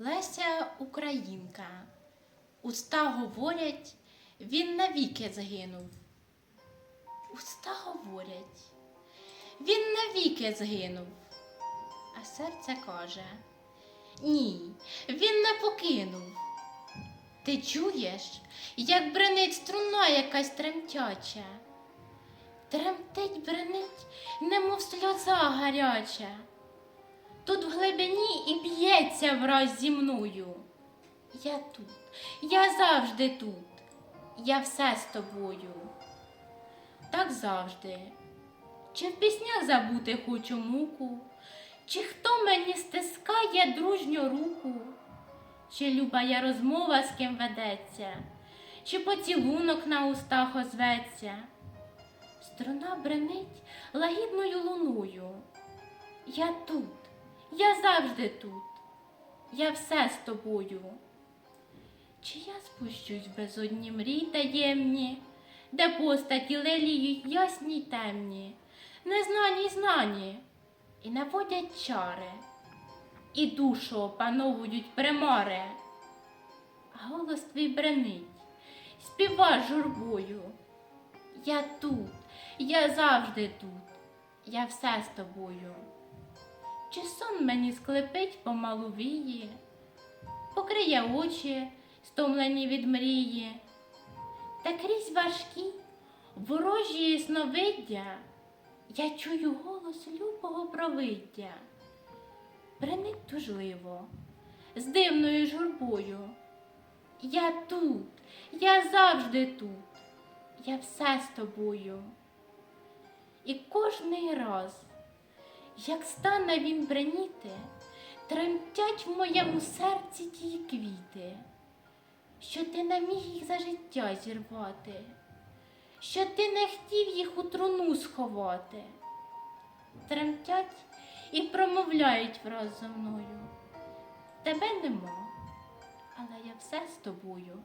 Леся Українка. Уста говорять, він навіки загинув. Уста говорять, він навіки згинув. А серце каже: Ні, він не покинув. Ти чуєш, як бренить струна якась тремтяча. Тремтить бренить, немов сльоза гаряча. Тут в глибині і б'ється враз зі мною. Я тут, я завжди тут, я все з тобою. Так завжди. Чи в піснях забути хочу муку, чи хто мені стискає дружню руку, чи любая розмова з ким ведеться, чи поцілунок на устах озветься. Струна бренить лагідною луною. Я тут, я завжди тут, я все з тобою. Чи я спущусь безодні мрій таємні, де постаті леліють ясні й темні, незнані знані, і наводять чари, і душу опановують примари. А голос твій бренить, співа журбою. Я тут, я завжди тут, я все з тобою. Чи сон мені склепить помалу вії, покриє очі, стомлені від мрії, та крізь важкі, ворожі сновиддя я чую голос любого провиддя. Бренить тужливо, з дивною журбою. Я тут, я завжди тут, я все з тобою. І кожний раз, як стане він бреніти, тремтять в моєму серці ті квіти, що ти не міг їх за життя зірвати, що ти не хотів їх у труну сховати. Тремтять і промовляють враз за мною. Тебе нема, але я все з тобою.